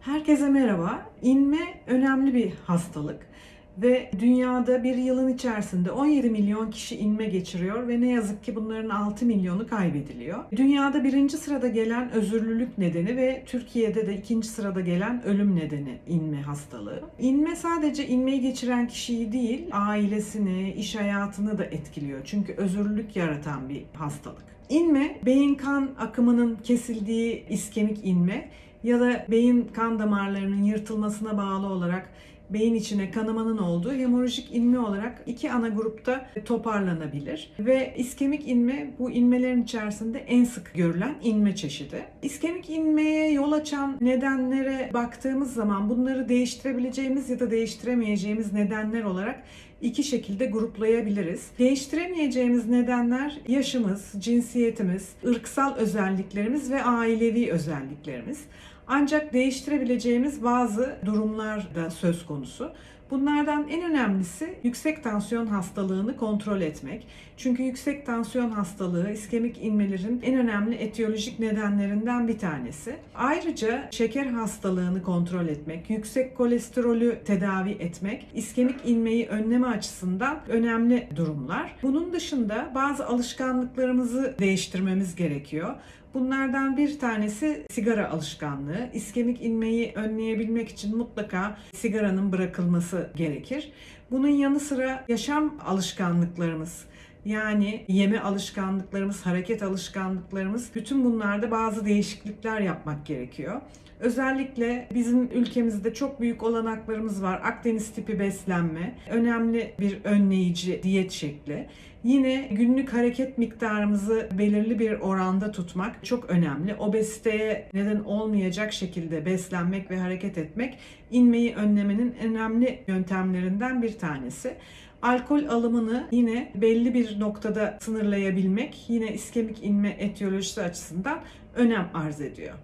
Herkese merhaba. İnme önemli bir hastalık ve dünyada bir yılın içerisinde 17 milyon kişi inme geçiriyor ve ne yazık ki bunların 6 milyonu kaybediliyor. Dünyada birinci sırada gelen özürlülük nedeni ve Türkiye'de de ikinci sırada gelen ölüm nedeni inme hastalığı. İnme sadece inmeyi geçiren kişiyi değil, ailesini, iş hayatını da etkiliyor. Çünkü özürlülük yaratan bir hastalık. İnme, beyin kan akımının kesildiği iskemik inme ya da beyin kan damarlarının yırtılmasına bağlı olarak beyin içine kanamanın olduğu hemorajik inme olarak iki ana grupta toparlanabilir. Ve iskemik inme bu inmelerin içerisinde en sık görülen inme çeşidi. İskemik inmeye yol açan nedenlere baktığımız zaman bunları değiştirebileceğimiz ya da değiştiremeyeceğimiz nedenler olarak iki şekilde gruplayabiliriz. Değiştiremeyeceğimiz nedenler yaşımız, cinsiyetimiz, ırksal özelliklerimiz ve ailevi özelliklerimiz. Ancak değiştirebileceğimiz bazı durumlar da söz konusu. Bunlardan en önemlisi yüksek tansiyon hastalığını kontrol etmek. Çünkü yüksek tansiyon hastalığı iskemik inmelerin en önemli etiyolojik nedenlerinden bir tanesi. Ayrıca şeker hastalığını kontrol etmek, yüksek kolesterolü tedavi etmek iskemik inmeyi önleme açısından önemli durumlar. Bunun dışında bazı alışkanlıklarımızı değiştirmemiz gerekiyor. Bunlardan bir tanesi sigara alışkanlığı. İskemik inmeyi önleyebilmek için mutlaka sigaranın bırakılması gerekir. Bunun yanı sıra yaşam alışkanlıklarımız, yani yeme alışkanlıklarımız, hareket alışkanlıklarımız bütün bunlarda bazı değişiklikler yapmak gerekiyor. Özellikle bizim ülkemizde çok büyük olanaklarımız var. Akdeniz tipi beslenme, önemli bir önleyici diyet şekli. Yine günlük hareket miktarımızı belirli bir oranda tutmak çok önemli. Obeziteye neden olmayacak şekilde beslenmek ve hareket etmek inmeyi önlemenin önemli yöntemlerinden bir tanesi. Alkol alımını yine belli bir noktada sınırlayabilmek yine iskemik inme etiyolojisi açısından önem arz ediyor.